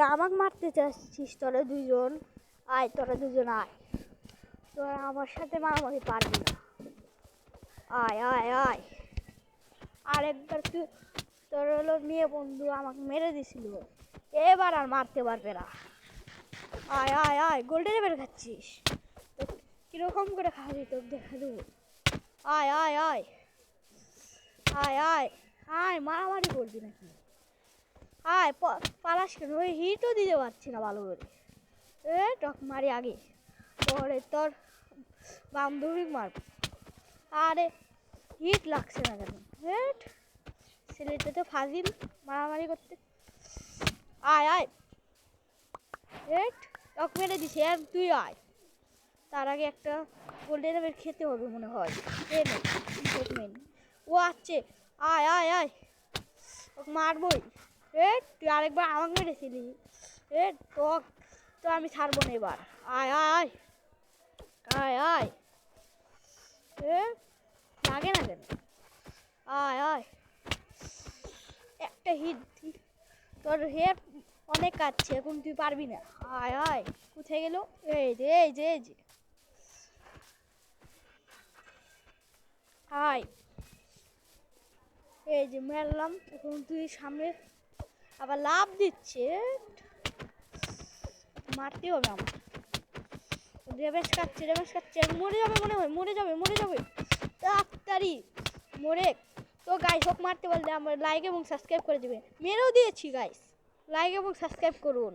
তুই আমাকে মারতে চাচ্ছিস, তোরা দুজন আয়, তোরা দুজন আয়। তোরা আমার সাথে মারামারি পারবি না। আয় আয় আয়। আরেকবার তুই, তোর হলো মেয়ে বন্ধু, আমাকে মেরে দিছিল। এবার আর মারতে পারবে না। আয় আয় আয়, গোল্ডেন বের খাচ্ছিস। কীরকম করে খাবি তোকে দেখা দেবো? আয় আয় আয়। আয় আয় আয়, মারামারি করবি নাকি? আয় পালাস কেন? ওই হিটও দিতে পারছি না ভালো করে। এ, টক মারি আগে। পরে তোর বান্ধবী মারব। আরে, হিট লাগছে না কেন? হেট, ছেলেটা তো ফাজিল, মারামারি করতে। আয় আয়। হেট, টক মেরে দিছে, আর তুই আয়। তার আগে একটা গোল্ডেন এবার খেতে হবে মনে হয়। ও আছে। আয় আয় আয়। ওকে মারবই। এ, তুই আরেকবার আমাকে মেরেছিলি। এ টক তো আমি ছাড়বো না এবার। আয় আয় আয়। আয় এ, লাগে না কেন? আয় আয়। একটা হিট তোর হেড অনেক কাটছে, এখন তুই পারবি না। আয় আয়। কোথায় গেল? এই যে এই যে এই যে। আয়। এই যে, মারলাম। এখন তুই সামনে আবার লাভ দিচ্ছে। মারতে হবে আমার রেবেশ কাটছে রেবেশ কাটছে মরে যাবে মনে হয়, মরে যাবে মরে যাবে। তাড়াতাড়ি মরে। তো গাইস হোক মারতে পারলে আমার লাইক এবং সাবস্ক্রাইব করে দেবে মেরেও দিয়েছি গাইস লাইক এবং সাবস্ক্রাইব করুন।